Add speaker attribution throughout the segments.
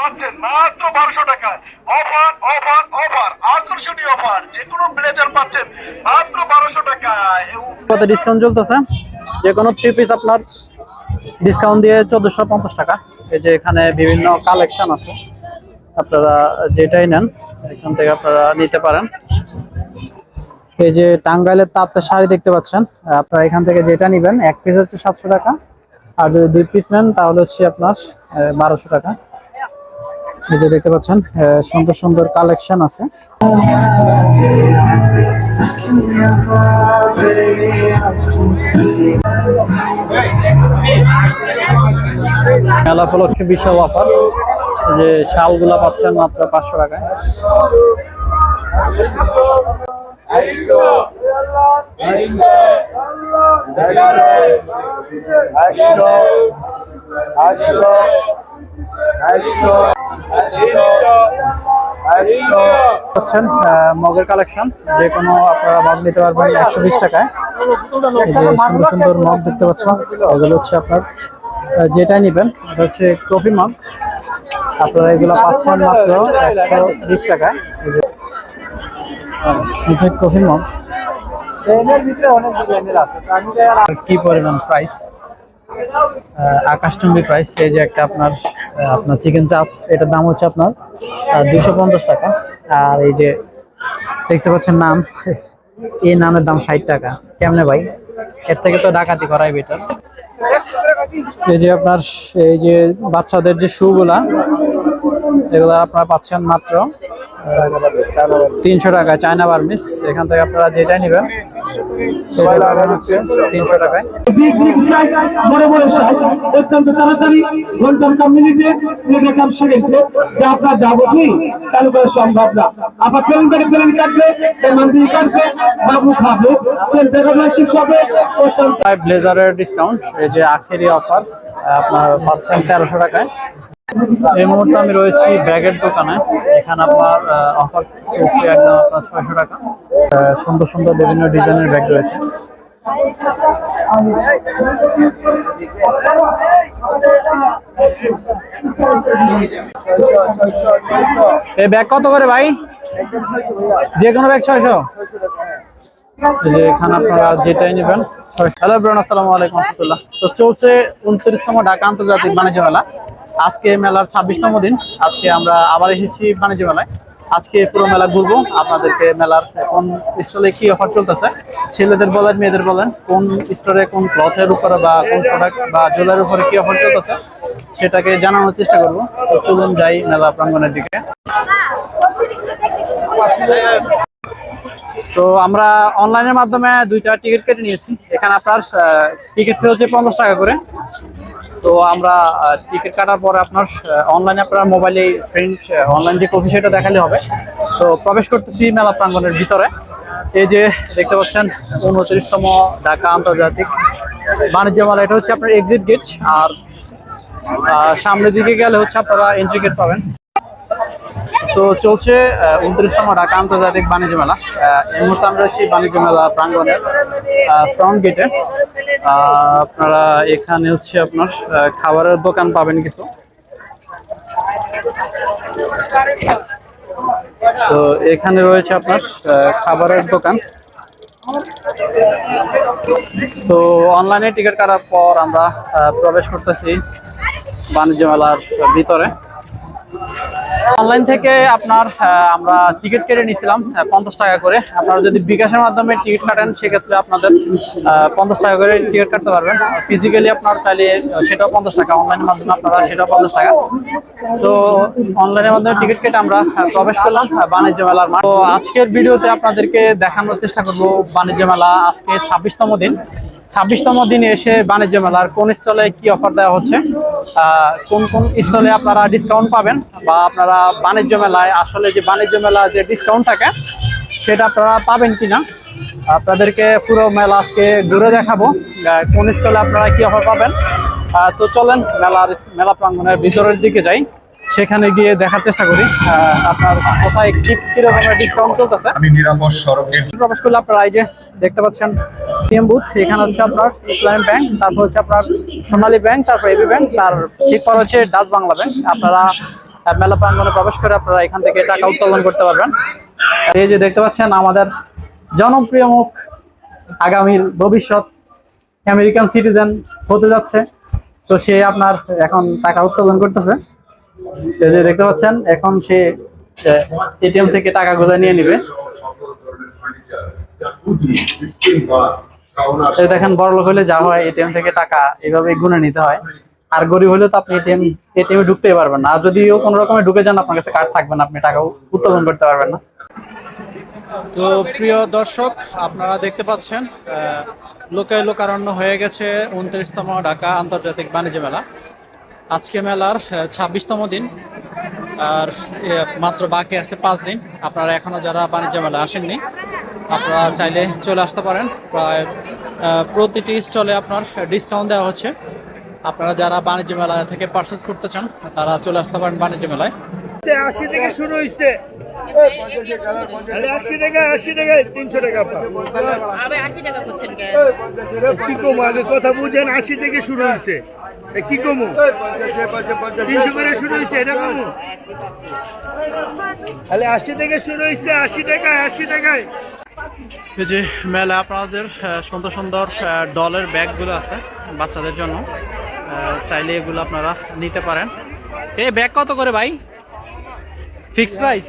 Speaker 1: পাচ্ছেন মাত্র বারোশো টাকায় অফার অফার অফার, আকর্ষণীয় অফার। যে কোনো ব্লেজার পাচ্ছেন মাত্র বারোশো
Speaker 2: কত ডিসকাউন্ট চলতেছে? যে কোনো থ্রি পিস আপনার ডিসকাউন্ট দিয়ে চোদ্দোশো পঞ্চাশ টাকা। এই যে এখানে বিভিন্ন কালেকশন আছে। আপনারা যেটাই নেন, এখান থেকে আপনারা নিতে পারেন। এই যে টাঙ্গাইলের তাঁতের শাড়ি দেখতে পাচ্ছেন। আপনারা এখান থেকে যেটা নেবেন, এক পিস হচ্ছে সাতশো টাকা। আর যদি দুই পিস নেন, তাহলে হচ্ছে আপনার বারোশো টাকা। এই যে দেখতে পাচ্ছেন সুন্দর সুন্দর কালেকশন আছে। মেলা উপলক্ষে বিশাল অফার। যে শালগুলা পাচ্ছেন মাত্র পাঁচশো টাকায়। পাচ্ছেন আহ, মগের কালেকশন। যে কোনো আপনারা মগ নিতে পারবেন একশো বিশ টাকায়। এই যে সুন্দর সুন্দর মগ দেখতে পাচ্ছেন এগুলো হচ্ছে আপনার যেটাই যেটা নেবেন এটা হচ্ছে কফি মগ। আপনারা এগুলো পাচ্ছেন মাত্র একশো বিশ টাকায়। এই যে- এই কফি মগ। আর কি পরিমাণ প্রাইস আকাশচুম্বী প্রাইস এই যে একটা আপনার আপনার চিকেন চাপ, এটার দাম হচ্ছে আপনার দুইশো পঞ্চাশ টাকা। আর এই যে দেখতে পাচ্ছেন নাম এই নামের দাম ষাট টাকা। কেমনে ভাই? এর থেকে তো ডাকাতি করাই বেটার এই যে আপনার, এই যে বাচ্চাদের যে শুগুলা এগুলো আপনারা পাচ্ছেন মাত্র তিনশো টাকা, চায়না বার্মিস এখান থেকে আপনারা যেটাই নেবেন
Speaker 3: অত্যন্ত তাড়াতাড়ি কাম আপনার সম্ভব না কাটবে বাবু সেন্টার সবে অত্যন্ত
Speaker 2: ব্লেজারের ডিসকাউন্ট এই যে আখেরি অফার আপনার পাচ্ছেন তেরোশো টাকায়। এই মুহূর্তে আমি রয়েছি ব্যাগের দোকানে। এখানে আপনার অফার চলছে একদম আপনার ছয়শো টাকা। সুন্দর সুন্দর বিভিন্ন ডিজাইনের ব্যাগ রয়েছে। এই ব্যাগ কত করে ভাই? যে কোনো ব্যাগ ছয়শো? যে এখানে আপনারা যেটাই নেবেন হ্যালো ব্রন আসসালামু আলাইকুম রহমতুল্লাহ। তো চলছে উনত্রিশতম ঢাকা আন্তর্জাতিক বাণিজ্য মেলা। আজকে মেলার ছাব্বিশতম দিন। আজকে আমরা আবার এসেছি বাণিজ্য মেলায়। আজকে পুরো মেলা ঘুরবো। আপনাদেরকে মেলার কোন স্টলে কি অফার চলতেছে? ছেলেদের বলেন, মেয়েদের বলেন, কোন স্টোরে কোন ক্লথের উপরে বা কোন প্রোডাক্ট বা জুয়েলারির উপরে কি অফার চলতেছে, সেটাকে জানানোর চেষ্টা করব। তো চলুন যাই মেলা প্রাঙ্গনের দিকে। তো আমরা অনলাইনের মাধ্যমে দুইটা টিকিট কেটে নিয়েছি। এখানে আপনার টিকিট ফি হচ্ছে পঞ্চাশ টাকা করে। তো আমরা টিকিট কাটার পরে আপনার অনলাইনে আপনার মোবাইলে প্রিন্ট অনলাইন যে কপি সেটা দেখালে হবে, তো প্রবেশ করতেছি মেলা প্রাঙ্গণের ভিতরে। এই যে দেখতে পাচ্ছেন, উনত্রিশতম ঢাকা আন্তর্জাতিক বাণিজ্য মেলা। এটা হচ্ছে আপনার এক্সিট গেট আর সামনের দিকে গেলে হচ্ছে আপনারা এন্ট্রি গেট পাবেন। তো চলছে উনত্রিশতম ঢাকা আন্তর্জাতিক বাণিজ্য মেলা। এই মুহূর্তে আমরা বাণিজ্য মেলা প্রাঙ্গণের ফ্রন্ট গেটে আপনারা এখানে হচ্ছে আপনার খাবারের দোকান পাবেন কিছু। তো এখানে রয়েছে আপনার খাবারের দোকান। তো অনলাইনে টিকিট কাটার পর আমরা প্রবেশ করতেছি বাণিজ্য মেলার ভিতরে। অনলাইন থেকে আপনার আমরা টিকিট কেটে নিয়েছিলাম পঞ্চাশ টাকা করে। আপনারা যদি বিকাশের মাধ্যমে টিকিট কাটেন, সেক্ষেত্রে আপনাদের পঞ্চাশ টাকা করে টিকিট কাটতে পারবেন। ফিজিক্যালি আপনার চাইলে সেটাও পঞ্চাশ টাকা। অনলাইনের মাধ্যমে আপনারা সেটাও পঞ্চাশ টাকা। তো অনলাইনের মাধ্যমে টিকিট কেটে আমরা প্রবেশ করলাম বাণিজ্য মেলার তো আজকের ভিডিওতে আপনাদেরকে দেখানোর চেষ্টা করব বাণিজ্য মেলা আজকে ছাব্বিশতম দিন। ছাব্বিশতম দিনে এসে বাণিজ্য মেলার কোন স্টলে কি অফার দেওয়া হচ্ছে? কোন কোন স্টলে আপনারা ডিসকাউন্ট পাবেন বা আপনারা বাণিজ্য মেলায় আসলে যে বাণিজ্য মেলা যে ডিসকাউন্ট থাকে, সেটা আপনারা পাবেন কিনা? আপনাদেরকে পুরো মেলা আজকে ঘুরে দেখাবো কোন স্টলে আপনারা কি অফার পাবেন? তো চলেন, মেলার, মেলা প্রাঙ্গণের ভিতরের দিকে যাই। সেখানে গিয়ে দেখার চেষ্টা করি। আপনার কোথায় কি কিরকমের ডিসকাউন্ট চলতেছে?
Speaker 4: আমি নিরাপদ সড়কের
Speaker 2: প্রবেশ করলে আপনারা এই যে দেখতে পাচ্ছেন টিএম বুথ এখানে হচ্ছে আপনার ইসলামী ব্যাংক তারপর হচ্ছে আপনার সোনালী ব্যাংক তারপর এবি ব্যাংক তার ঠিক পর হচ্ছে ডাচ বাংলা ব্যাংক আপনারা মেলা প্রাঙ্গনে প্রবেশ করে আপনারা এখান থেকে টাকা উত্তোলন করতে পারবেন। এই যে দেখতে পাচ্ছেন আমাদের জনপ্রিয় মুখ আগামীর ভবিষ্যৎ আমেরিকান সিটিজেন হতে যাচ্ছে। তো সে আপনার এখন টাকা উত্তোলন করতেছে। দেখতে পাচ্ছেন, এখন সে এটিএম থেকে টাকাগুলো নিয়ে নিবে। দেখেন, বড় লোক হলে যা হয় এটিএম থেকে টাকা এইভাবে গুনে নিতে হয়। আর গরিব হলে তো আপনি এটিএম এটিএম ঢুকতেই পারবেন না। আর যদিও কোনো রকমে ঢুকে যান, আপনার কাছে কার্ড থাকবে না, আপনি টাকা উত্তোলন করতে পারবেন না। তো প্রিয় দর্শক, আপনারা দেখতে পাচ্ছেন লোকে লোকারণ্য হয়ে গেছে উনত্রিশতম ঢাকা আন্তর্জাতিক বাণিজ্য মেলা। আজকে মেলার ছাব্বিশতম দিন, আর মাত্র বাকি আছে পাঁচ দিন। আপনারা এখনও যারা বাণিজ্য মেলা আসেননি, আপনারা চাইলে চলে আসতে পারেন। প্রায় প্রতিটি স্টলে আপনার ডিসকাউন্ট দেওয়া হচ্ছে। আপনারা যারা বাণিজ্য মেলা থেকে পারচেস করতে চান, তারা চলে আসতে পারেন বাণিজ্য মেলায়।
Speaker 4: আশি থেকে শুরু হয়েছে আশি তিনশো টাকা কি কমো? আগে কথা বুঝেন, আশি থেকে শুরু হয়েছে কি কমো? তিনশো করে শুরু হয়েছে এটা কমো? তাহলে আশি থেকে শুরু হয়েছে আশি টাকায় আশি টাকায়।
Speaker 2: এই যে মেলা, আপনাদের সুন্দর সুন্দর ডলের ব্যাগগুলো আছে বাচ্চাদের জন্য। চাইলে এগুলো আপনারা নিতে পারেন। এই ব্যাগ কত করে ভাই? Fix price?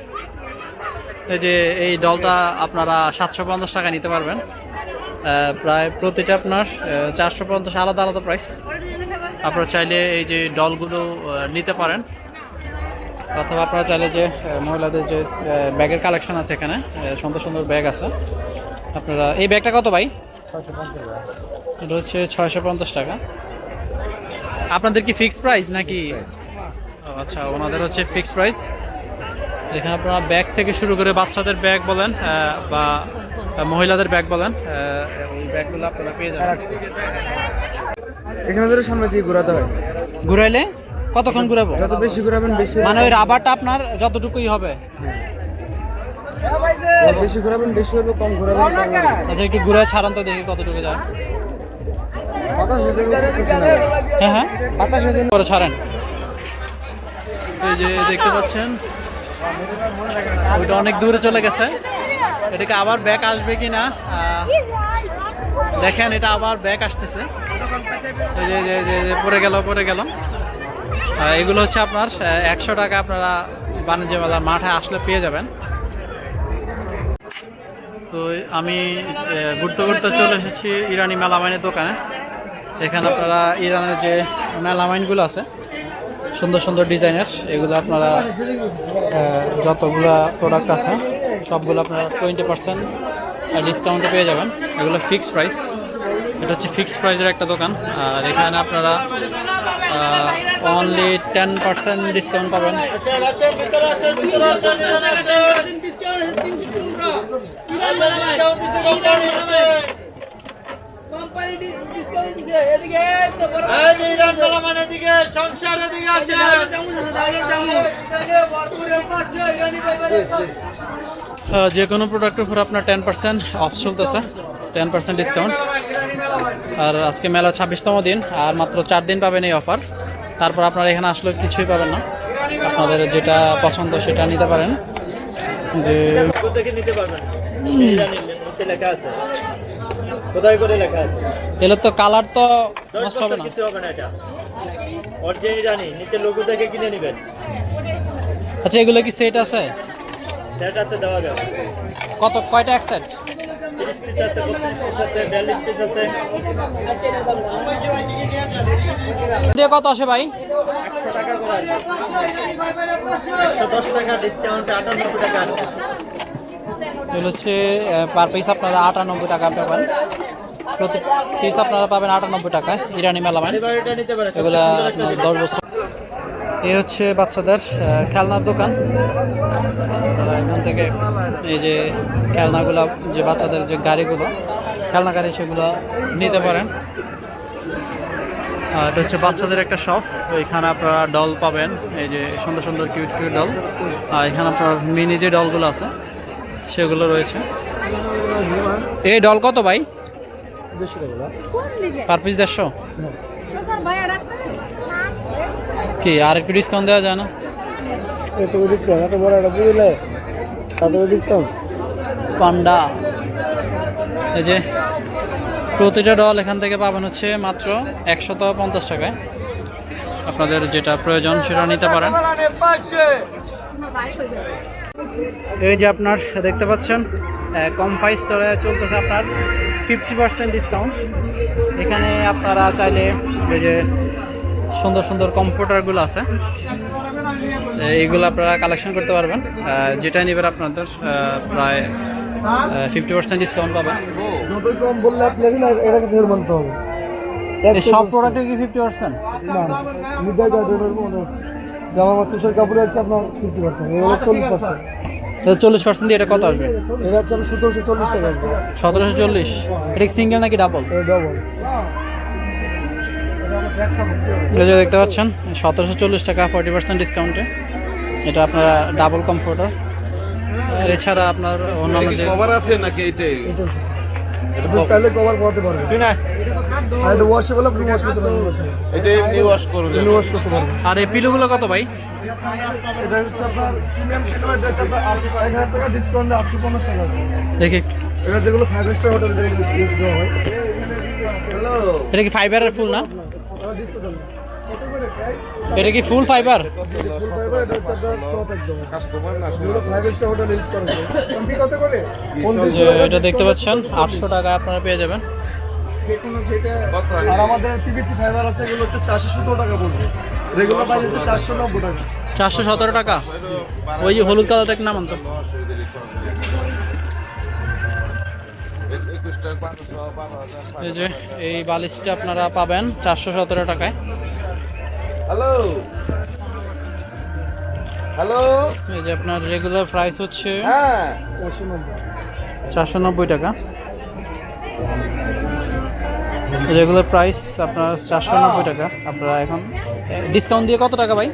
Speaker 2: এই যে এই ডলটা আপনারা সাতশো পঞ্চাশ টাকা নিতে পারবেন। প্রায় প্রতিটা আপনার চারশো পঞ্চাশ আলাদা আলাদা প্রাইস। আপনারা চাইলে এই যে ডলগুলো নিতে পারেন। অথবা আপনারা চাইলে যে মহিলাদের যে ব্যাগের কালেকশন আছে এখানে সুন্দর সুন্দর ব্যাগ আছে। আপনারা এই ব্যাগটা কত ভাই? এটা হচ্ছে ছয়শো পঞ্চাশ টাকা। আপনাদের কি ফিক্স প্রাইস নাকি? আচ্ছা ওনাদের হচ্ছে ফিক্স প্রাইস। এখানে আপনারা ব্যাগ থেকে শুরু করে বাচ্চাদের ব্যাগ বলেন বা মহিলাদের ব্যাগ বলেন ওই ব্যাগগুলো আপনারা পেয়ে যাবেন।
Speaker 5: এখানে ধরে সামনে থেকে ঘোরাতে হয়।
Speaker 2: ঘুরাইলে কতক্ষণ ঘুরাবো?
Speaker 5: যত বেশি ঘোরাবেন বেশি
Speaker 2: মানে ওই রাবারটা আপনার যতটুকুই হবে।
Speaker 5: বেশি ঘোরাবেন বেশি হবে কম ঘোরাবেন
Speaker 2: আচ্ছা একটু ঘুরে ছাড়ান তো দেখি কতটুকু যায়।
Speaker 5: হয়ে
Speaker 2: হ্যাঁ হ্যাঁ।
Speaker 5: বাতাস হয়ে
Speaker 2: ছাড়েন। এই যে দেখতে পাচ্ছেন ওইটা অনেক দূরে চলে গেছে। এটাকে আবার ব্যাক আসবে কি না দেখেন, এটা আবার ব্যাক আসতেছে। পড়ে গেল পড়ে গেল। এগুলো হচ্ছে আপনার একশো টাকা আপনারা বাণিজ্য মেলার মাঠে আসলে পেয়ে যাবেন। তো আমি ঘুরতে ঘুরতে চলে এসেছি ইরানি মেলামাইনের দোকানে। এখানে আপনারা ইরানের যে মেলামাইনগুলো আছে সুন্দর সুন্দর ডিজাইনের এগুলো আপনারা যতগুলা প্রোডাক্ট আছে সবগুলো আপনারা টোয়েন্টি পার্সেন্ট ডিসকাউন্টে পেয়ে যাবেন এগুলো ফিক্সড প্রাইস এটা হচ্ছে ফিক্সড প্রাইসের একটা দোকান আর এখানে আপনারা অনলি টেন পার্সেন্ট ডিসকাউন্ট পাবেন যে কোনো প্রোডাক্টের উপর আপনার টেন পার্সেন্ট অফ চলতেছে টেন পার্সেন্ট ডিসকাউন্ট আর আজকে মেলা ছাব্বিশতম দিন আর মাত্র চার দিন পাবেন এই অফার তারপর আপনারা এখানে আসলে কিছুই পাবেন না। আপনাদের যেটা পছন্দ সেটা নিতে পারেন। যে
Speaker 6: কোথায় করে লেখা আছে?
Speaker 2: এগুলো তো কালার তো নষ্ট হবে না।
Speaker 6: কিছু হবে না এটা। অরিজিনাল জানি নিচে লোগো দেখে কিনে নেবেন।
Speaker 2: আচ্ছা এগুলো কি সেট আছে?
Speaker 6: সেট আছে দেওয়া যাবে।
Speaker 2: কত কয়টা এক সেট
Speaker 6: আছে আছে আছে।
Speaker 2: দিয়ে কত আসে ভাই?
Speaker 6: একশো টাকা করে। একশো দশ টাকা ডিসকাউন্টে আটানব্বই টাকা। আছে
Speaker 2: এগুলো হচ্ছে পার পিস আপনারা আটানব্বই টাকা পাবেন। প্রতি পিস আপনারা পাবেন আটানব্বই টাকায় ইরানি মেলামাইন। আপনার দশ বছর। এই হচ্ছে বাচ্চাদের খেলনার দোকান। এখান থেকে এই যে খেলনাগুলো, যে বাচ্চাদের যে গাড়িগুলো, খেলনা গাড়ি সেগুলো নিতে পারেন। এটা হচ্ছে বাচ্চাদের একটা শপ এখানে আপনারা ডল পাবেন, এই যে সুন্দর সুন্দর কিউট কিউট ডল আর এখানে আপনার মিনি যে ডলগুলো আছে সেগুলো রয়েছে। এই ডল কত ভাই? পার পিস দেড়শো? কি আর একটু ডিসকাউন্ট দেওয়া যায় না? পান্ডা। এই যে প্রতিটা ডল এখান থেকে পাবেন হচ্ছে মাত্র একশত পঞ্চাশ টাকায়। আপনাদের যেটা প্রয়োজন সেটা নিতে পারেন। এই যে আপনার দেখতে পাচ্ছেন কমফাই স্টোরে চলতেছে আপনার ফিফটি পার্সেন্ট ডিসকাউন্ট এখানে আপনারা চাইলে এই যে সুন্দর সুন্দর কমফোর্টারগুলো আছে এইগুলো আপনারা কালেকশন করতে পারবেন। যেটা নেবেন আপনাদের প্রায় ফিফটি পার্সেন্ট ডিসকাউন্ট পাবেন।
Speaker 5: কম বললে আপনাকে না এটাকে ফের মানতে হবে
Speaker 2: সব প্রোডাক্টে কি ফিফটি পার্সেন্ট
Speaker 5: না। জামা আমার তুষার কাপড়ে হচ্ছে আপনার ফিফটি পার্সেন্ট এগুলো চল্লিশ পার্সেন্ট
Speaker 2: চল্লিশ পার্সেন্ট দিয়ে এটা কত আসবে?
Speaker 5: এটা হচ্ছে সতেরোশো চল্লিশ টাকা আসবে।
Speaker 2: সতেরোশো চল্লিশ। এটা সিঙ্গেল নাকি ডাবল
Speaker 5: এটা ডবল
Speaker 2: যে দেখতে পাচ্ছেন সতেরোশো চল্লিশ টাকা ফর্টি পার্সেন্ট ডিসকাউন্টে এটা আপনারা ডাবল কমফোর্টার এছাড়া আপনার অন্যান্য যে
Speaker 7: কভার আছে নাকি এইটাই?
Speaker 5: এটা চাইলে কভার পাওয়াতে পারবে আর এটা আপনি ওয়াশ করতে পারবেন।
Speaker 7: এটা এমনি ওয়াশ করবে
Speaker 5: এমনি ওয়াশ করতে পারবেন।
Speaker 2: আর এই পিলুগুলো কত ভাই?
Speaker 5: এটা হচ্ছে আপনার প্রিমিয়াম আপনার টাকা ডিসকাউন্ট আটশো পঞ্চাশ টাকা।
Speaker 2: দেখি।
Speaker 5: এটা যেগুলো ফাইভ স্টার হোটেল যেগুলো ইউজ দেওয়া হয়।
Speaker 2: এটা কি ফাইবারের ফুল না?
Speaker 5: ডিসকাউন্ট কত করে প্রাইস
Speaker 2: এটা কি ফুল ফাইবার
Speaker 5: এটা
Speaker 2: দেখতে পাচ্ছেন আটশো টাকা আপনারা পেয়ে যাবেন।
Speaker 5: যে কোনো যেটা আর আমাদের পিভিসি ফাইবার আছে এগুলো হচ্ছে চারশো সতেরো টাকা পড়বে রেগুলার প্রাইস হচ্ছে চারশো নব্বই টাকা।
Speaker 2: চারশো সতেরো টাকা? ওই যে হলুদ কালারটা একটু নামান তো।
Speaker 7: একুশটা বারোশো বারো হাজার
Speaker 2: এই যে এই বালিশটা আপনারা পাবেন চারশো সতেরো টাকায়।
Speaker 7: হ্যালো হ্যালো
Speaker 2: এই যে আপনার রেগুলার প্রাইস হচ্ছে
Speaker 7: হ্যাঁ।
Speaker 5: চারশো নব্বই।
Speaker 2: চারশো নব্বই টাকা। রেগুলার প্রাইস আপনার চারশো নব্বই টাকা। আপনারা এখন ডিসকাউন্ট দিয়ে কত টাকা ভাই?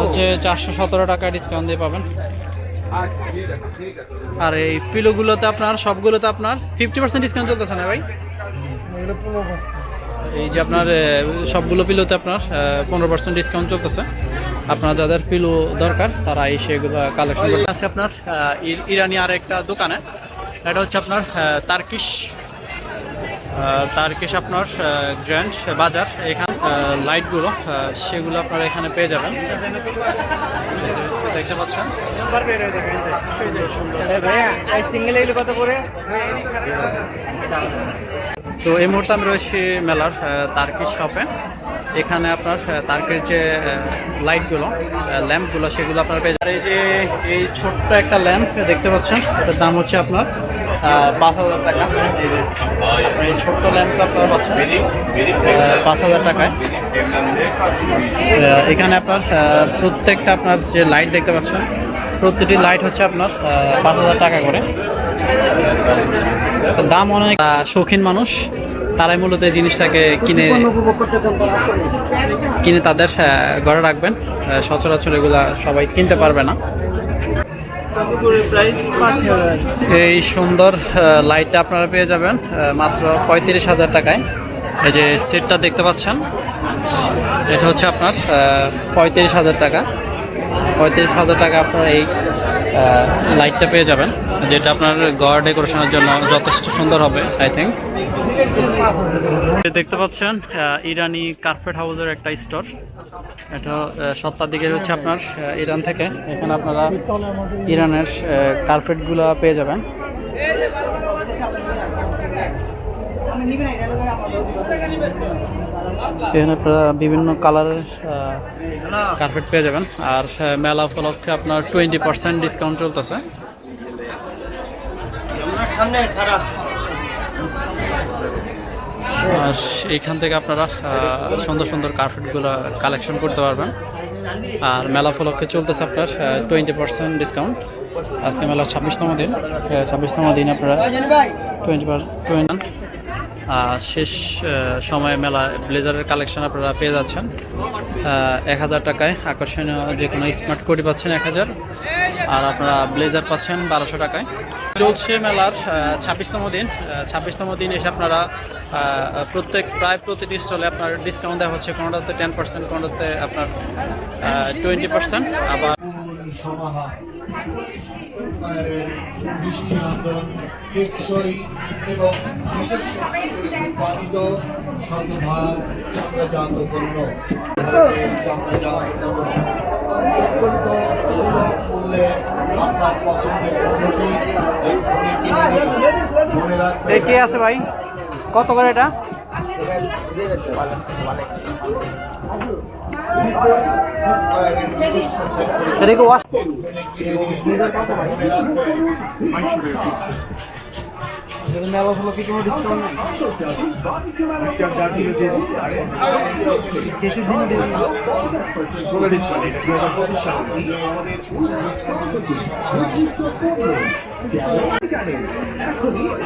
Speaker 2: হচ্ছে চারশো সতেরো টাকা ডিসকাউন্ট দিয়ে পাবেন। আর এই পিলোগুলোতে আপনার, সবগুলোতে আপনার ফিফটি পার্সেন্ট ডিসকাউন্ট চলতেছে না ভাই? এই যে আপনার সবগুলো পিলোতে আপনার পনেরো পার্সেন্ট ডিসকাউন্ট চলতেছে। আপনার যাদের পিলো দরকার, তারা এই সেগুলো কালেকশন আছে আপনার ইরানি আর একটা দোকানে। এটা হচ্ছে আপনার তার্কিশ তার্কিশ আপনার গ্র্যান্ড বাজার, এখানে লাইটগুলো সেগুলো আপনারা এখানে পেয়ে যাবেন। দেখতে পাচ্ছেন? তো এই মুহূর্তে আমি রয়েছি মেলার তার্কিশ শপে। এখানে আপনার তার্কির যে লাইটগুলো ল্যাম্পগুলো, সেগুলো আপনার পেয়ে। আর এই যে, এই ছোট্ট একটা ল্যাম্প দেখতে পাচ্ছেন, এটার দাম হচ্ছে আপনার পাঁচ হাজার টাকা। এই ছোট্ট ল্যাম্পটা আপনারা পাচ্ছেন। পাঁচ হাজার টাকায়। এখানে আপনার প্রত্যেকটা আপনার যে লাইট দেখতে পাচ্ছেন, প্রতিটি লাইট হচ্ছে আপনার পাঁচ হাজার টাকা করে। দাম অনেক শৌখিন মানুষ। তারাই মূলত এই জিনিসটাকে কিনে। কিনে তাদের ঘরে রাখবেন। সচরাচর এগুলা সবাই কিনতে পারবে না। এই সুন্দর লাইটটা আপনারা পেয়ে যাবেন মাত্র পঁয়ত্রিশ হাজার টাকায়। এই যে সেটটা দেখতে পাচ্ছেন, এটা হচ্ছে আপনার পঁয়ত্রিশ হাজার টাকা। পঁয়ত্রিশ হাজার টাকা আপনার এই লাইটটা পেয়ে যাবেন। যেটা আপনার ঘর ডেকোরেশনের জন্য যথেষ্ট সুন্দর হবে আই থিঙ্ক দেখতে পাচ্ছেন ইরানি কার্পেট হাউসের একটা স্টোর এটা সত্তার দিকে হচ্ছে আপনার ইরান থেকে। এখানে আপনারা ইরানের কার্পেটগুলো পেয়ে যাবেন। এখানে আপনারা বিভিন্ন কালারের কার্পেট পেয়ে যাবেন। আর মেলা উপলক্ষে আপনার টোয়েন্টি পার্সেন্ট ডিসকাউন্ট চলতেছে। আর এইখান থেকে আপনারা সুন্দর সুন্দর কার্পেটগুলো কালেকশন করতে পারবেন। আর মেলা উপলক্ষে চলতেছে আপনার টোয়েন্টি পার্সেন্ট ডিসকাউন্ট আজকে মেলার ছাব্বিশতম দিন। ছাব্বিশতম দিন আপনারা টোয়েন্টি টোয়েন্টি শেষ সময়ে মেলা ব্লেজারের কালেকশন আপনারা পেয়ে যাচ্ছেন। এক হাজার টাকায় আকর্ষণীয় যে কোনো স্মার্ট কোটি পাচ্ছেন এক হাজার। আর আপনারা ব্লেজার পাচ্ছেন বারোশো টাকায়। চলছে মেলার ছাব্বিশতম দিন। ছাব্বিশতম দিন এসে আপনারা প্রত্যেক, প্রায় প্রতিটি স্টলে আপনার ডিসকাউন্ট দেওয়া হচ্ছে। কোনোটাতে টেন পার্সেন্ট কোনোটাতে আপনার টোয়েন্টি পার্সেন্ট আবার
Speaker 8: টেকসই এবং নিজস্ব উৎপাদিত শতভাগ চামড়াজাত পণ্য চামড়াজাত পণ্য অত্যন্ত সুলভ মূল্যে আপনার পছন্দের পণ্যটি এই ফোনে কিনে নিন। মনে রাখবেন
Speaker 2: কে আছে ভাই? কত করে এটা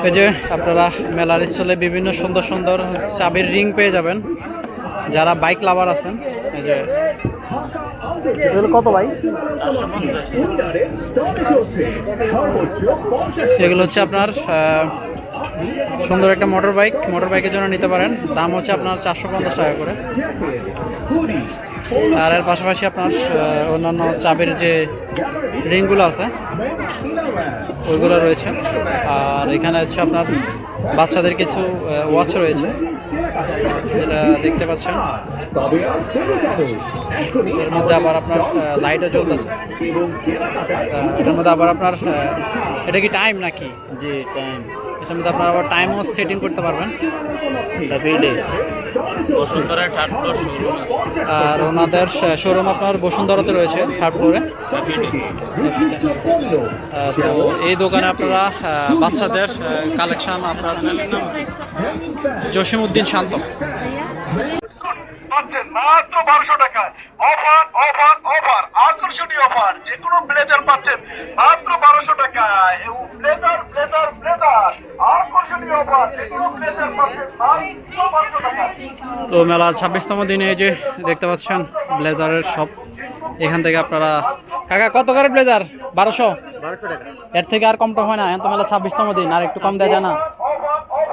Speaker 2: এই যে আপনারা মেলার স্টলে বিভিন্ন সুন্দর সুন্দর চাবির রিং পেয়ে যাবেন। যারা বাইক লাভার আছেন এগুলো কত ভাই? এগুলো হচ্ছে আপনার সুন্দর একটা মোটর বাইক মোটর বাইকের জন্য নিতে পারেন। দাম হচ্ছে আপনার চারশো পঞ্চাশ টাকা করে। আর এর পাশাপাশি আপনার অন্যান্য চাবির যে রিংগুলো আছে, ওইগুলো রয়েছে। আর এখানে হচ্ছে আপনার বাচ্চাদের কিছু ওয়াচ রয়েছে। যেটা দেখতে পাচ্ছেন। এর মধ্যে আবার আপনার লাইটও চলতেছে আহ, এটার মধ্যে আবার আপনার এটা কি টাইম নাকি?
Speaker 6: জি টাইম
Speaker 2: এটার মধ্যে আপনার আবার টাইমও সেটিং করতে পারবেন। আর ওনাদের শোরুম আপনার বসুন্ধরাতে রয়েছে থার্ড ফ্লোরে তো এই দোকানে আপনারা বাচ্চাদের কালেকশন আপনার জসিমউদ্দিন শান্ত।
Speaker 1: মাত্র বারোশো টাকায় অফার অফার অফার আকর্ষণীয় অফার যে কোনো ব্লেজার পাচ্ছেন মাত্র বারোশো টাকায় ব্লেজার ব্লেজার ব্লেজার আকর্ষণীয় অফার যে কোনো ব্লেজার পাচ্ছেন মাত্র
Speaker 2: তো মেলার ছাব্বিশতম দিনে এই যে দেখতে পাচ্ছেন ব্লেজারের সব। এখান থেকে আপনারা কাকা, কত করে ব্লেজার? বারোশো? এর থেকে আর কমটা হয় না এখন তো মেলা ছাব্বিশতম দিন আর একটু কম দেয় যায় না।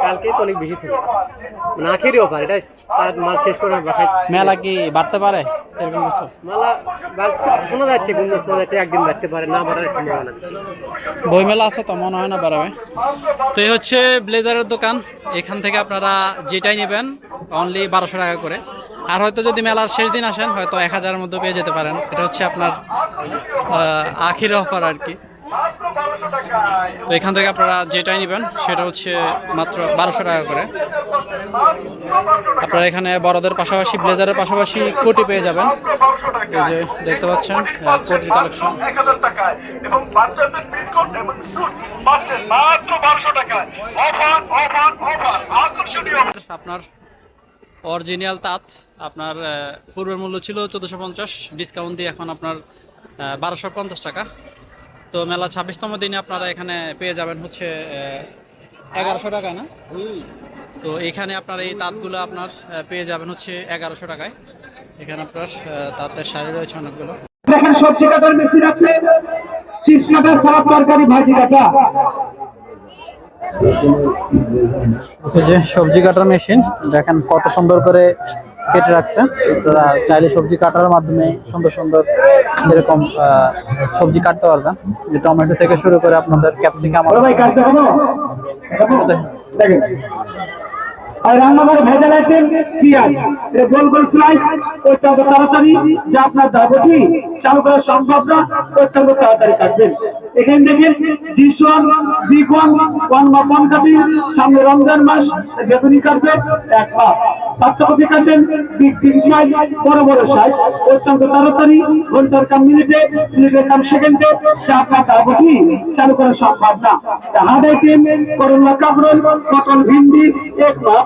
Speaker 6: কালকে তো অনেক বেশি ছিল। না অফার এটা তার মাল শেষ করে বাসায়।
Speaker 2: মেলা কি বাড়তে পারে? এরকম কিছু?
Speaker 6: মালা শোনা যাচ্ছে গুঞ্জন শোনা যাচ্ছে একদিন বাড়তে পারে না বাড়ার সম্ভাবনা
Speaker 2: বই মেলা আছে তো মনে হয় না বাড়াবে। তো এই হচ্ছে ব্লেজারের দোকান এখান থেকে আপনারা যেটাই নেবেন অনলি বারোশো টাকা করে। আর হয়তো যদি মেলার শেষ দিন আসেন হয়তো এক হাজারের মধ্যে পেয়ে যেতে পারেন। এটা হচ্ছে আপনার আখির অফার আর কি। তো এখান থেকে আপনারা যেটাই নেবেন, সেটা হচ্ছে মাত্র বারোশো টাকা করে। আপনারা এখানে বড়দের পাশাপাশি, ব্লেজারের পাশাপাশি কোটি পেয়ে যাবেন। এই যে দেখতে পাচ্ছেন কোটির কালেকশন। আপনার অরিজিনাল তাঁত, আপনার পূর্বের মূল্য ছিল চোদ্দোশো পঞ্চাশ ডিসকাউন্ট দিয়ে এখন আপনার বারোশো পঞ্চাশ টাকা। তো মেলা ছাব্বিশতম দিনে আপনারা এখানে পেয়ে যাবেন হচ্ছে এগারোশো টাকায় না? তো এখানে আপনার এই তাঁতগুলো আপনার পেয়ে যাবেন হচ্ছে এগারোশো টাকায়। এখানে আপনার তাঁতের শাড়ি রয়েছে অনেকগুলো।
Speaker 3: দেখেন সবজি কাটার মেশিন আছে। চিপস কাটা সালাদ তরকারি ভাজি কাটা
Speaker 2: যে সবজি কাটার মেশিন দেখেন কত সুন্দর করে কেটে রাখছে। তারা চাইলে সবজি কাটার মাধ্যমে সুন্দর সুন্দর এরকম আহ, সবজি কাটতে পারবেন যে টমেটো থেকে শুরু করে আপনাদের ক্যাপসিকাম
Speaker 3: আর রান্নাঘরে ভেজা রাখবেন পেঁয়াজ। গোল গোল স্লাইস অত্যন্ত তাড়াতাড়ি, যা আপনার দাবটি চালু করা সম্ভব না তাড়াতাড়ি কাটবেন। এখানে দেখেন সামনে রমজান মাস, বেগুনি কাটবেন, এক পাত্রকপি কাটবেন বিগ বিগ সাইজ বড় বড় সাইজ অত্যন্ত তাড়াতাড়ি, ঘণ্টার কাম মিনিটে, মিনিটের কাম সেকেন্ডে, যা আপনার দাবটি চালু করা সম্ভব না। হার্ড আইটেম করলা কাবরন পটল, ভিন্ডি, এক পাপ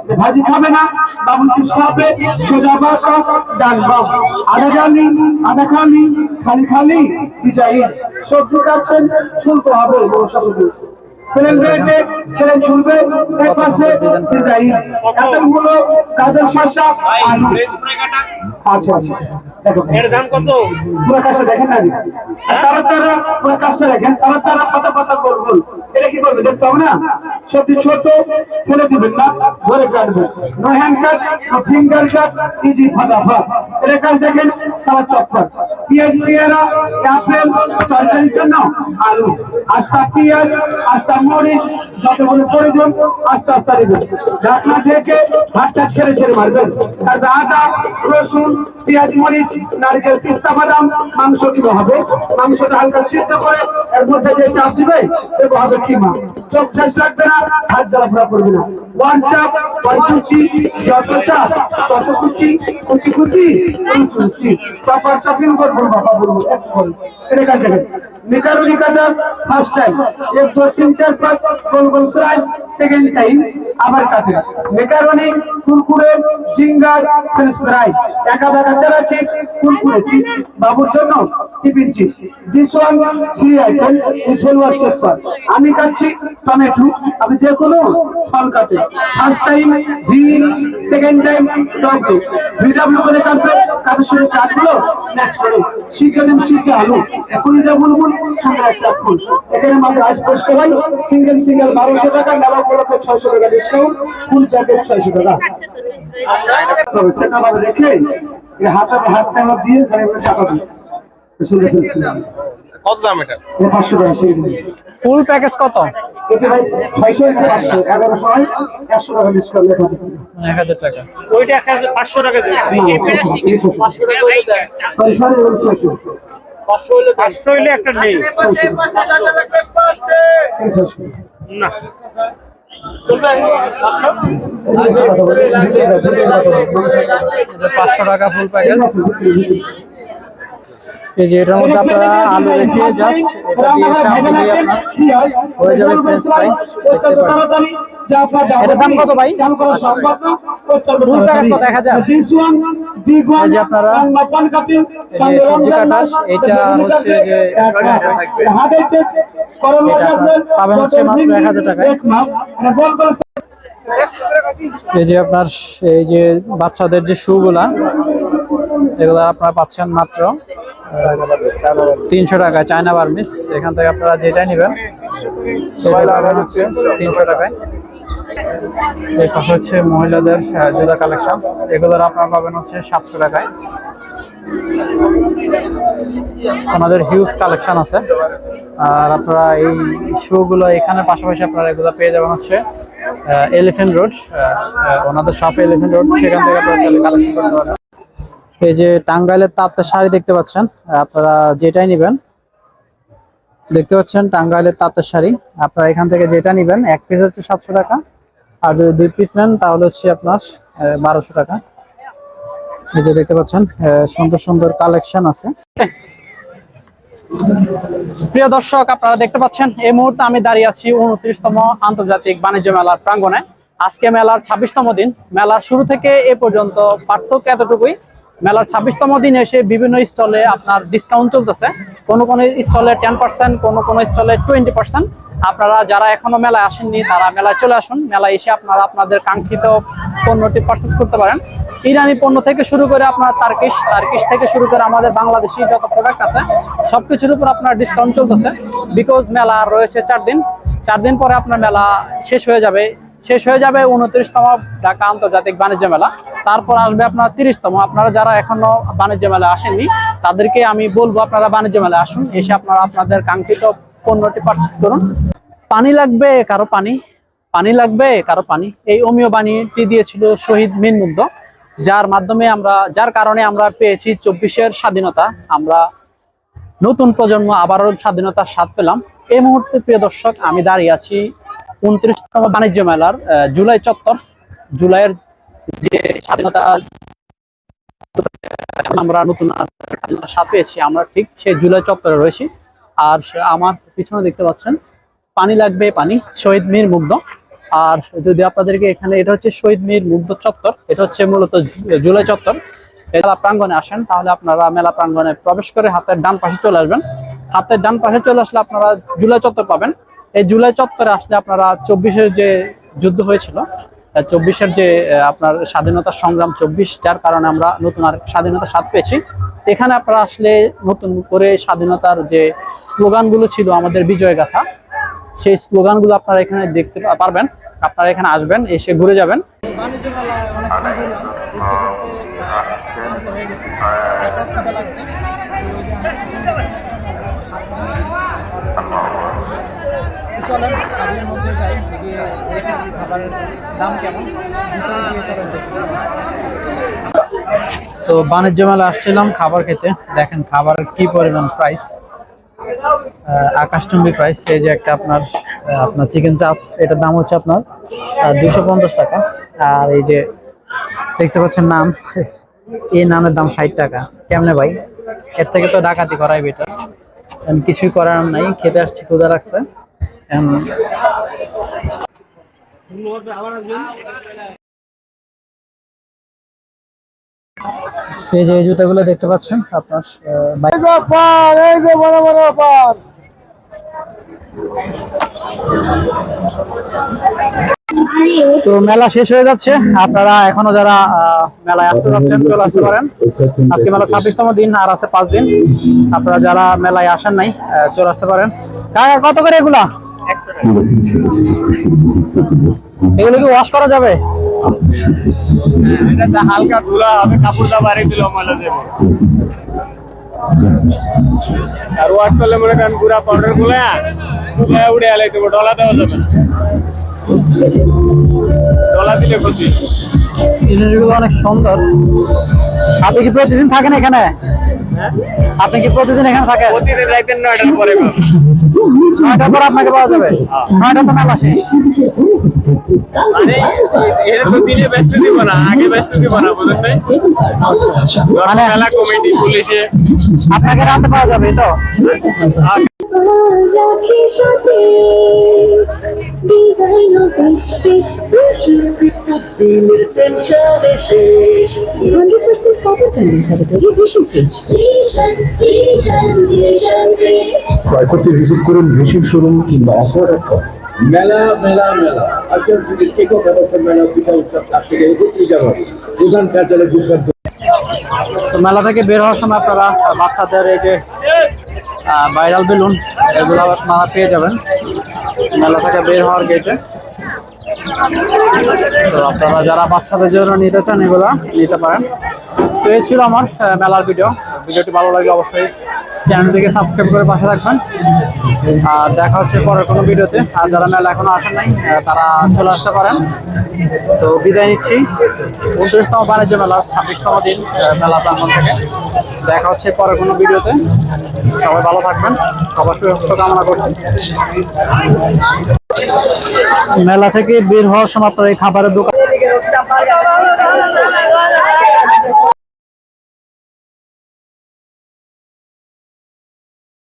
Speaker 3: ভাজি খাবে না, বাবুল চিপস খাবে সোজা বাবা ডাল বাম আদা জানি আদা খালি খালি খালি বিজয়ী সবজি কাটছেন শুনতে হবে। বড় সবজি প্লেন রেটে প্লেন শুনবে এক পাশে ডিজাইন। কাতলগুলো গাজর শসা আলু আচ্ছা আচ্ছা। এর দাম কত? পুরো কাজটা দেখেন না তারা তারা পুরো কাজটা দেখেন তারা তারা পাতা পাতা গোল গোল। এটা কি করবে দেখতে হবে না? সবজি ছোট ফেলে দিবেন না ধরে কাটবেন no hand cut no finger cut easy ফাটাফাট এটা কাজ দেখেন সারা চপ্পর পেঁয়াজ পেয়ারা আপেল তরকারির জন্য আলু। আস্তা পেঁয়াজ আস্তা মরিচ যতগুলো প্রয়োজন, আস্তে আস্তে দিবেন ঢাকনা থেকে ভাতটা ছেড়ে ছেড়ে মারবেন। তারপর আদা, রসুন, পেঁয়াজ, মরিচ, নারকেল পিস্তা বাদাম, মাংস দিতে হবে। মাংসটা হালকা সিদ্ধ করে এর মধ্যে যে চাপ দিবে দেবো হবে কিমা। চোখ শেষ লাগবে না, হাত জ্বালা করবে না। ওয়ান চাপ, ওয়ান কুচি, যত চাপ, তত কুচি কুচি কুচি কুচি কুচি। চপার চপিং করব বাবা বলব, এক করে এটা কাজ দেখেন? স্লাইস সেকেন্ড টাইম আবার কাটে। Macaroni Kurkure, zinger French fry একা বেকা তেরা চিপস কুরকুরে চিপস বাবুর জন্য tiffin chips this one free item shaper আমি খাচ্ছি টমেটো আমি যে কোনো ফল কাটে। ফার্স্ট টাইম বিন সেকেন্ড টাইম টমেটো ভিটামিন করে কাটবে কাটার সঙ্গে কাটলো ম্যাচ করে। নিন শিখে আলু। এখন এটা বলব একটা ফুল এখানে মাঝে আইস পোস্ট করাই। সিঙ্গেল সিঙ্গেল বারোশো টাকা মেলা উপলক্ষে ছয়শো টাকা ডিসকাউন্ট ফুল প্যাকেট ছয়শো টাকা। সেটা রেখে হাতে হাতটা দিয়ে ঘরে দিই সুন্দর সুন্দর।
Speaker 7: কত দাম এটা?
Speaker 3: এ পাঁচশো টাকা
Speaker 2: ফুল প্যাকেজ কত?
Speaker 3: ভাই এটা পাঁচশো এগারোশো হয় একশো টাকা ডিসকাউন্ট লেখা আছে
Speaker 2: মানে এক হাজার টাকা।
Speaker 3: না, এই ছয়শো। সরি,
Speaker 2: পাঁচশো টাকা ফুল প্যাকেজ এই যে এটার মধ্যে আপনারা আলু রেখে জাস্ট এটা দিয়ে চাপ দিলেই আপনার হয়ে যাবে ফ্রেঞ্চ ফ্রাই দেখতে পারেন। এটার দাম কত ভাই? ফুল প্যাকেজ কত? এক হাজার? এই যে আপনারা এই যে সবজি কাটার, এটা হচ্ছে যে পাবেন হচ্ছে মাত্র এক হাজার টাকায়। এই যে আপনার এই যে বাচ্চাদের যে শু গুলা এগুলা আপনারা পাচ্ছেন মাত্র তিনশো টাকা চায়না বার্মিস এখান থেকে আপনারা যেটা নেবেন সেটা পাবেন হচ্ছে। তিনশো টাকায়। পাশে হচ্ছে মহিলাদের জুতা কালেকশন এগুলোর আপনারা পাবেন হচ্ছে সাতশো টাকায়। আমাদের হিউজ কালেকশন আছে। আর আপনারা এই শু গুলো এখানে পাশাপাশি আপনারা এগুলো পেয়ে যাবেন হচ্ছে এলিফেন্ট রোড ওনাদের শপ এলিফেন্ট রোড সেখান থেকে আপনারা কালেকশন করতে পারবেন। এই যে টাঙ্গাইলের তাঁতের শাড়ি দেখতে পাচ্ছেন, আপনারা যেটাই নেবেন, দেখতে পাচ্ছেন টাঙ্গাইলের তাঁতের শাড়ি আপনারা এখান থেকে যেটা নেবেন, এক পিস হচ্ছে সাতশো টাকা। আর যদি দুই পিস নেন, তাহলে হচ্ছে আপনার বারোশো টাকা। এই যে দেখতে পাচ্ছেন সুন্দর সুন্দর কালেকশন আছে। প্রিয় দর্শক, আপনারা দেখতে পাচ্ছেন, এই মুহূর্তে আমি দাঁড়িয়ে আছি উনত্রিশতম আন্তর্জাতিক বাণিজ্য মেলার প্রাঙ্গণে। আজকে মেলার ছাব্বিশতম দিন। মেলার শুরু থেকে এ পর্যন্ত পার্থক্য এতটুকুই। মেলার ছাব্বিশতম দিন এসে বিভিন্ন স্টলে আপনার ডিসকাউন্ট চলতেছে। কোনো কোনো স্টলে টেন পার্সেন্ট কোনো কোনো স্টলে টোয়েন্টি পার্সেন্ট আপনারা যারা এখনও মেলায় আসেননি, তারা মেলায় চলে আসুন। মেলায় এসে আপনারা আপনাদের কাঙ্ক্ষিত পণ্যটি পারচেস করতে পারেন। ইরানি পণ্য থেকে শুরু করে আপনার তার্কিশ তার্কিশ থেকে শুরু করে আমাদের বাংলাদেশি যত প্রোডাক্ট আছে, সবকিছুর উপর আপনার ডিসকাউন্ট চলতেছে। বিকজ মেলা রয়েছে চার দিন চার দিন পরে আপনার মেলা শেষ হয়ে যাবে। শেষ হয়ে যাবে উনত্রিশতম ঢাকা আন্তর্জাতিক বাণিজ্য মেলা। তারপর আসবে আপনার তিরিশতম। আপনারা যারা এখনও বাণিজ্য মেলা আসেননি, তাদেরকে আমি বলব আপনারা বাণিজ্য মেলা আসুন। এসে আপনারা আপনাদের কাঙ্ক্ষিত পণ্যটি পারচেস করুন। পানি লাগবে, কারও পানি। পানি লাগবে, কারও পানি। এই অমীয় বাণীটি দিয়েছিল শহীদ মিনমুগ্ধ, যার মাধ্যমে আমরা, যার কারণে আমরা পেয়েছি চব্বিশের স্বাধীনতা। আমরা নতুন প্রজন্ম আবারও স্বাধীনতার স্বাদ পেলাম। এই মুহূর্তে, প্রিয় দর্শক, আমি দাঁড়িয়ে আছি উনত্রিশতম বাণিজ্য মেলার জুলাই চত্বর। জুলাইয়ের যে স্বাধীনতা, আমরা নতুন স্বাদ পেয়েছি। আমরা ঠিক সেই জুলাই চত্বরে রয়েছি। আর আমার পিছনে দেখতে পাচ্ছেন, পানি লাগবে পানি, শহীদ মীর মুগ্ধ। আর যদি আপনাদেরকে এখানে, এটা হচ্ছে শহীদ মীর মুগ্ধ চত্বর, এটা হচ্ছে মূলত জুলাই চত্বর। মেলা প্রাঙ্গণে আসেন, তাহলে আপনারা মেলা প্রাঙ্গনে প্রবেশ করে হাতের ডান পাশে চলে আসবেন। হাতের ডান পাশে চলে আসলে আপনারা জুলাই চত্বর পাবেন। এই জুলাই চত্বরে আসলে আপনারা চব্বিশের যে যুদ্ধ হয়েছিল চব্বিশের যে আহ, আপনার স্বাধীনতা সংগ্রাম চব্বিশ যার কারণে আমরা নতুন আর স্বাধীনতা স্বাদ পেয়েছি এখানে আপনারা আসলে নতুন করে স্বাধীনতার যে স্লোগানগুলো ছিল আমাদের বিজয় গাথা সেই স্লোগানগুলো আপনারা এখানে দেখতে পারবেন আপনারা এখানে আসবেন এসে ঘুরে যাবেন
Speaker 6: অনেক চলেন কাজের মধ্যে যাই, গিয়ে খাবারের দাম কেমন।
Speaker 2: তো বাণিজ্য মেলা আসছিলাম খাবার খেতে। দেখেন খাবারের কি পরিমাণ প্রাইস আকাশচুম্বী প্রাইস এই যে একটা আপনার আপনার চিকেন চাপ এটার দাম হচ্ছে আপনার দুশো পঞ্চাশ টাকা। আর এই যে দেখতে পাচ্ছেন নাম, এই নামের দাম ষাট টাকা। কেমনে ভাই? এর থেকে তো ডাকাতি করাই বেটার কিছুই করার নাই, খেতে আসছি ক্ষুদা রাখছে এই যে এই জুতাগুলো দেখতে পাচ্ছেন আপনার আহ, বাইক- তো মেলা শেষ হয়ে যাচ্ছে। আপনারা এখনও যারা আহ, মেলায় আসতে যাচ্ছেন চলে আসতে পারেন। আজকে মেলা ছাব্বিশতম দিন আর আছে পাঁচ দিন। আপনারা যারা মেলায় আসেন নাই চলে আসতে পারেন। কাকা কত করে এগুলা? এগুলো কি ওয়াশ করা যাবে
Speaker 1: হালকা ধুলা হবে, কাপড় বাড়ি দিল ময়লা দেবো আর ওয়াশ করলে মনে করেন পুরা পাউডারগুলা উড়ে আলাইতে ডলা দেওয়া যাবে। ডলা দিলে ক্ষতি
Speaker 2: জিনিসগুলো অনেক সুন্দর। আপনি কি প্রতিদিন থাকেন এখানে? আপনি কি প্রতিদিন এখানে থাকেন?
Speaker 1: প্রতিদিন রাইতের নয়টার পরে
Speaker 2: নয়টার পর আপনাকে পাওয়া যাবে। নয়টা তো মেলা শেষ।
Speaker 1: মানে
Speaker 2: মানে আপনাকে রাতে পাওয়া যাবে তো?
Speaker 9: ডিজাইন বেশ বেশ বেশ দিনের টেনশনে শেষ হান্ড্রেড পার্সেন্ট কপার কন্ডেন্সারে ভীষণ ফ্রিজ ভীষণ ভীষণ ভীষণ
Speaker 8: ক্রয় করতে ভিজিট করুন ভেসিল শোরুম কিংবা অফার ডট কম
Speaker 7: মেলা মেলা মেলা। আসল সিটির একক মেলা পিঠা উৎসব সাত থেকে একত্রিশ জানুয়ারি। প্রধান কার্যালয় গুজরাট
Speaker 2: তো মেলা থেকে বের হওয়ার সময় আপনারা বাচ্চাদের এই যে ভাইরাল বেলুন এগুলো আপনারা পেয়ে যাবেন। মেলা থেকে বের হওয়ার গেটে তো আপনারা যারা বাচ্চাদের জন্য নিতে চান এগুলো নিতে পারেন। তো এই ছিল আমার মেলার ভিডিও ভিডিওটি ভালো লাগে অবশ্যই চ্যানেলটিকে সাবস্ক্রাইব করে পাশে রাখবেন আর দেখা হচ্ছে পরের কোনো ভিডিওতে। আর যারা মেলা এখনও আসেন নাই তারা চলে আসতে পারেন। তো বিদায় নিচ্ছি। উনত্রিশতম বাণিজ্য মেলা, ছাব্বিশতম দিন মেলা প্রাঙ্গন থেকে। দেখা হচ্ছে পরের কোনো ভিডিওতে। সবাই ভালো থাকবেন। সবার সুস্থ কামনা করছি। মেলা থেকে বের হওয়ার সময় আপনার এই খাবারের দোকান